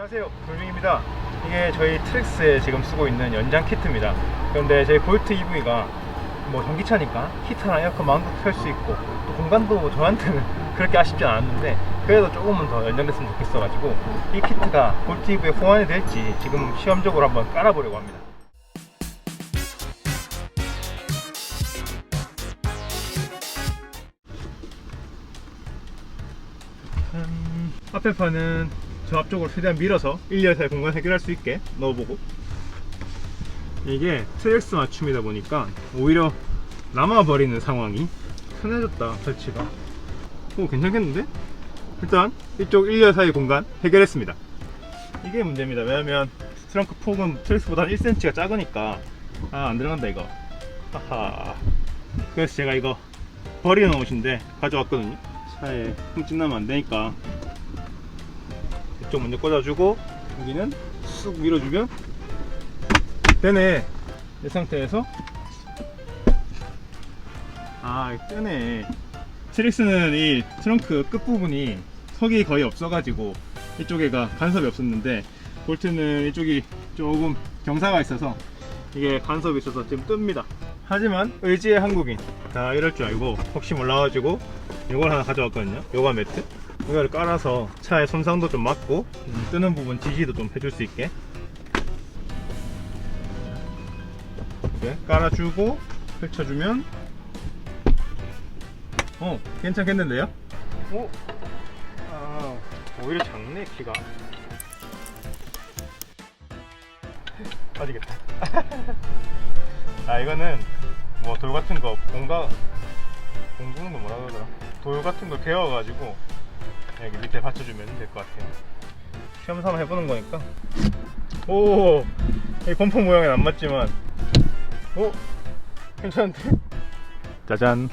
안녕하세요. 돌빙입니다. 이게 저희 트랙스에 지금 쓰고 있는 연장 키트입니다. 그런데 저희 볼트 EV가 뭐 전기차니까 히터나 에어컨 마음껏 켤수 있고 또 공간도 뭐 저한테는 그렇게 아쉽지 않았는데 그래도 조금은 더 연장됐으면 좋겠어 가지고 이 키트가 볼트 EV에 호환이 될지 지금 시험적으로 한번 깔아보려고 합니다. 음, 앞에 판은 저 앞쪽으로 최대한 밀어서 1열사의 공간 해결할 수 있게 넣어보고. 이게 트랙스 맞춤이다 보니까 오히려 남아버리는 상황이 편해졌다 설치가. 오 괜찮겠는데? 일단 이쪽 1열 사이 공간 해결했습니다. 이게 문제입니다. 왜냐면 트렁크 폭은 트랙스보다 1cm가 작으니까. 아 안들어간다 이거. 하하. 그래서 제가 이거 버리는 옷인데 가져왔거든요. 차에 흠집 나면 안되니까 이쪽 먼저 꽂아주고 여기는 쑥 밀어주면 되네. 이 상태에서. 아 뜨네. 트릭스는 이 트렁크 끝부분이 석이 거의 없어가지고 이쪽에가 간섭이 없었는데 볼트는 이쪽이 조금 경사가 있어서 이게 간섭이 있어서 지금 뜹니다. 하지만 의지의 한국인. 다 이럴 줄 알고 혹시 몰라가지고 이걸 하나 가져왔거든요. 요가 매트 이걸 깔아서 차의 손상도 좀 막고 음, 뜨는 부분 지지도 좀 해줄 수 있게. 이렇게 깔아주고 펼쳐주면 어 괜찮겠는데요? 오, 아, 오히려 작네 키가. 빠지겠다. 아 이거는 뭐 돌 같은 거 공가 공구는 거 뭐라 그러더라? 돌 같은 거 개어가지고 여기 밑에 받쳐주면 될 것 같아요. 시험 삼아 해보는 거니까. 오, 이 범퍼 모양은 안 맞지만. 오, 괜찮은데? 짜잔.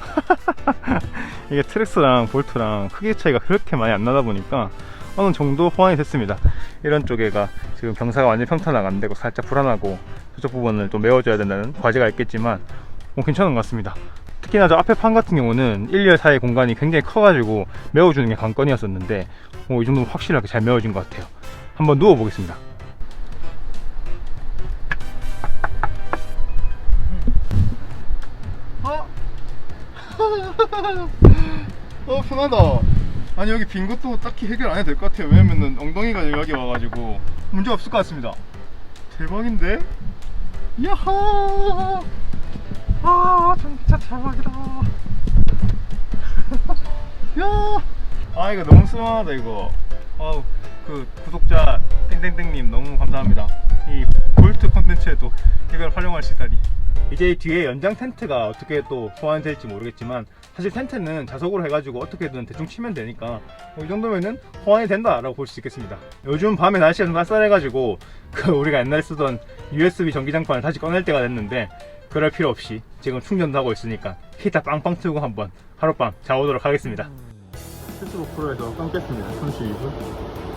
이게 트랙스랑 볼트랑 크기 차이가 그렇게 많이 안 나다 보니까 어느 정도 호환이 됐습니다. 이런 쪽에가 지금 경사가 완전 평탄화가 안 되고 살짝 불안하고 저쪽 부분을 또 메워줘야 된다는 과제가 있겠지만 뭐 괜찮은 것 같습니다 특히나 저 앞에 판 같은 경우는 1열 사이 공간이 굉장히 커가지고 메워주는 게 관건이었었는데 뭐이 정도면 확실하게 잘 메워진 것 같아요. 한번 누워보겠습니다. 어? 어 편하다. 아니 여기 빈 것도 딱히 해결 안 해도 될 것 같아요. 왜냐면은 엉덩이가 여기 와가지고 문제 없을 것 같습니다. 대박인데? 야하 아 전기차 대박이다. 야! 아 이거 너무 쓸만하다 이거. 아우 그 구독자 땡땡땡님 너무 감사합니다. 이 볼트 컨텐츠에도 이걸 활용할 수 있다니. 이제 이 뒤에 연장 텐트가 어떻게 또 호환될지 모르겠지만 사실 텐트는 자석으로 해가지고 어떻게든 대충 치면 되니까 뭐이 정도면은 호환이 된다라고 볼 수 있겠습니다. 요즘 밤에 날씨가 좀 쌀쌀해가지고 그 우리가 옛날에 쓰던 USB 전기장판을 다시 꺼낼 때가 됐는데 그럴 필요 없이 지금 충전도 하고 있으니까 히터 빵빵 틀고 한번 하룻밤 자오도록 하겠습니다. 스스로 프로에서 끊겠습니다. 32분